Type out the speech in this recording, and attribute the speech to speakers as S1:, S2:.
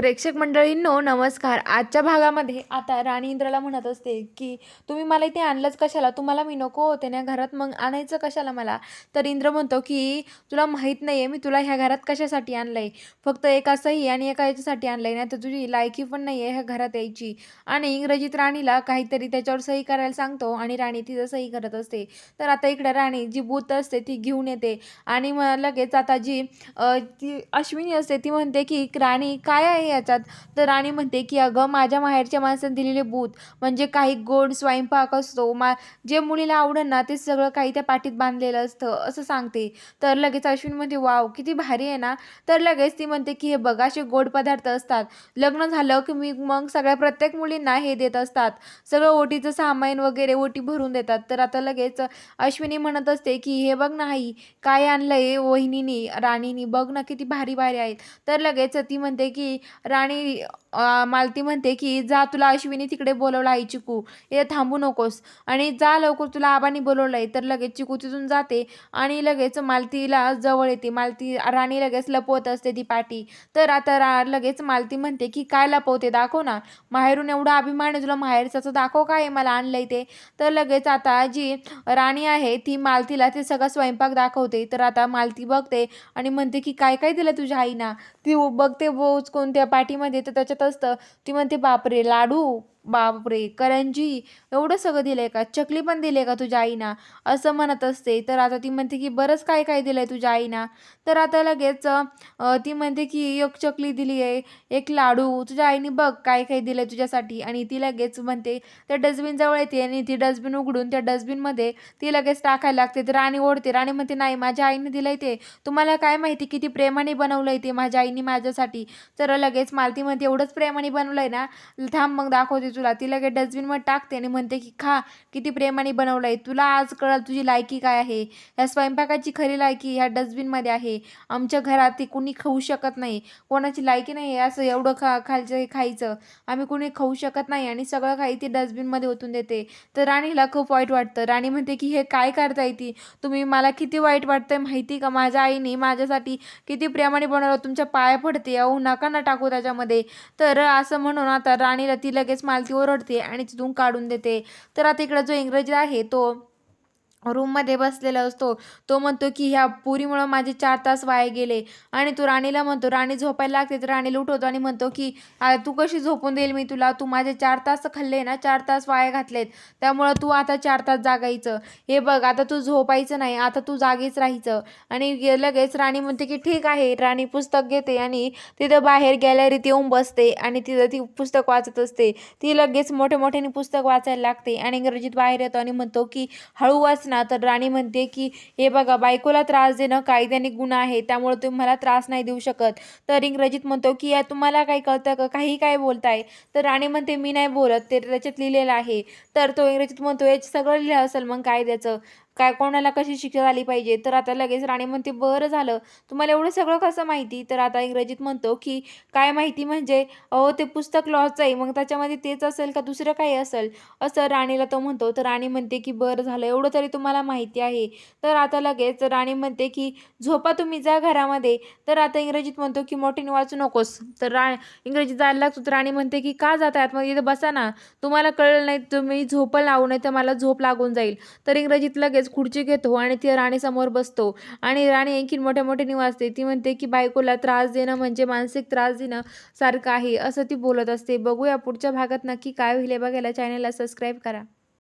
S1: प्रेक्षक मंडळींनो नमस्कार. आजच्या भागामध्ये आता राणी इंद्राला म्हणत असते की तुम्ही मला इथे आणलंच कशाला? तुम्हाला मी नको होते ना घरात मग आणायचं कशाला मला? तर इंद्र म्हणतो की तुला माहीत नाही आहे मी तुला ह्या घरात कशासाठी आणलं आहे फक्त एका सही आणि एका याच्यासाठी आणलं आहे नाही तर तुझी लायकी पण नाही आहे ह्या घरात यायची. आणि इंग्रजीत राणीला काहीतरी त्याच्यावर सही करायला सांगतो आणि राणी तिथं सही करत असते. तर आता इकडं राणी जी बूथ असते ती घेऊन येते. आणि मग लगेच आता जी ती अश्विनी असते ती म्हणते की राणी काय आहे याच्यात. तर राणी म्हणते की अगं माझ्या माहेरच्या माणसाने दिलेले बूथ म्हणजे काही गोड स्वयंपाक असतो मा जे मुलीला आवडेल ना ते सगळं काही त्या पाठीत बांधलेलं असतं असं सांगते. तर लगेच अश्विन म्हणते वाव किती भारी आहे ना. तर लगेच ती म्हणते की हे बघा असे गोड पदार्थ असतात. लग्न झालं की मी मग सगळ्या प्रत्येक मुलींना हे देत असतात. सगळं ओटीचं सामान वगैरे ओटी भरून देतात. तर आता लगेच अश्विनी म्हणत असते की हे बघ नाही काय आणलंय वहिनीनी राणीनी बघ ना किती भारी भारी आहेत. तर लगेच ती म्हणते की राणी मालती म्हणते की जा तुला अश्विनी तिकडे बोलवलं आई चिकू. हे थांबू नकोस. आणि जा लवकर तुला आबानी बोलवलं आहे तर लगेच चिकू तिथून जाते आणि लगेच मालतीला जवळ येते. मालती राणी लगेच लपवत असते ती पाठी तर आता रा लगेच मालती म्हणते की काय लपवते दाखव ना. माहेरून एवढा अभिमान आहे तुला. माहेरचा तर दाखव काय आहे. मला आणलंय ते. तर लगेच आता जी राणी आहे ती मालतीला ते सगळा स्वयंपाक दाखवते. तर आता मालती बघते आणि म्हणते की काय काय दिलं तुझ्या आईना? ती बघते बोच कोणते त्या पाठीमध्ये तर त्याच्यात असतं ती म्हणते बापरे लाडू बापरे करंजी एवढं सगळं दिलंय का? चकली पण दिले का तुझ्या आईना? असं म्हणत असते. तर आता ती म्हणते की बरंच काय काय दिलंय तुझ्या आईना? तर आता लगेच ती म्हणते की एक चकली दिली आहे एक लाडू. तुझ्या आईने बघ काय काय दिलंय तुझ्यासाठी. आणि ती लगेच म्हणते त्या डस्टबिनजवळ येते आणि ती डस्टबिन उघडून त्या डस्टबिनमध्ये ती लगेच टाकायला लागते. तर राणी ओढते. राणी म्हणते नाही माझ्या आईने दिलंय ते. तुम्हाला काय माहिती किती प्रेमाने बनवलंय ते माझ्या आईने माझ्यासाठी? तर लगेच मालती म्हणते एवढंच प्रेमाने बनवलंय ना? थांब मग दाखवते तुला ती लगेच डस्टबिनमध्ये टाकते आणि म्हणते की खा किती प्रेमाने बनवलं आहे तुला आज कळलं तुझी लायकी काय आहे. ह्या स्वयंपाकाची खरी लायकी ह्या डस्टबिनमध्ये आहे. आमच्या घरात ती कुणी खाऊ शकत नाही. कोणाची लायकी नाही आहे असं एवढं खा खालचं खायचं. आम्ही कुणी खाऊ शकत नाही आणि सगळं काही ती डस्टबिनमध्ये ओतून देते. तर राणीला खूप वाईट वाटतं. राणी म्हणते की हे काय करताय ती? तुम्ही मला किती वाईट वाटतंय माहिती का? माझ्या आईने माझ्यासाठी किती प्रेमाने बनवलं. तुमच्या पाया पडते. अहो नका ना टाकू त्याच्यामध्ये. तर असं म्हणून आता राणीला ती लगेच ती ओरडते आणि तिथून काढून देते. तर आता इकडं जो इंग्रजी आहे तो रूममध्ये बसलेला असतो. तो म्हणतो की ह्या पुरीमुळं माझे चार तास वाया गेले. आणि तो राणीला म्हणतो राणी झोपायला लागते तर राणीला उठवतो आणि म्हणतो की तू कशी झोपून देईल मी तुला? तू माझे चार तास खाल्ले ना चार तास वाया घातलेत. त्यामुळं तू आता चार तास जागायचं. हे बघ आता तू झोपायचं नाही आता तू जागीच राहायचं. आणि लगेच राणी म्हणते की ठीक आहे. राणी पुस्तक घेते आणि तिथं बाहेर गॅलरीत येऊन बसते आणि तिथं ती पुस्तक वाचत असते. ती लगेच मोठे मोठ्याने पुस्तक वाचायला लागते आणि इंग्रजीत बाहेर येतो आणि म्हणतो की हळू वाच ना तर राणी म्हणते की हे बघा बायकोला त्रास देणं कायद्याने गुन्हा आहे त्यामुळे तुम्ही मला त्रास नाही देऊ शकत. तर इंग्रजीत म्हणतो की या तुम्हाला काही कळतं का? काही काय बोलताय? तर राणी म्हणते मी नाही बोलत ते त्याच्यात लिहिलेलं आहे. तर तो इंग्रजीत म्हणतो याचं सगळं लिहिलं असेल मग कायद्याचं. काय कोणाला कशी शिक्षा झाली पाहिजे? तर आता लगेच राणी म्हणते बरं झालं. तुम्हाला एवढं सगळं कसं माहिती? तर आता इंग्रजीत म्हणतो की काय माहिती म्हणजे अहो ते पुस्तक लॉचं आहे मग त्याच्यामध्ये तेच असेल का दुसरं काही असेल? असं राणीला तो म्हणतो. तर राणी म्हणते की बरं झालं एवढं तरी तुम्हाला माहिती आहे. तर आता लगेच राणी म्हणते की झोपा तुम्ही जा घरामध्ये. तर आता इंग्रजीत म्हणतो की मोठीने वाचू नकोस. तर रा इंग्रजीत जायला लागतो. तर राणी म्हणते की का जात? आहात मग इथं बसा ना. तुम्हाला कळलं नाही तुम्ही झोपल लावू नाही तर मला झोप लागून जाईल. तर इंग्रजीत लगेच खुर्ची घेतो आणि ती राणीसमोर बसतो. आणि राणी आणखीन मोठ्या मोठ्याने वाचते ती म्हणते की बायकोला त्रास देणं म्हणजे मानसिक त्रास देणं सारखं आहे असं ती बोलत असते. बघूया पुढच्या भागात नक्की काय होईल बघायला चॅनलला सबस्क्राईब करा.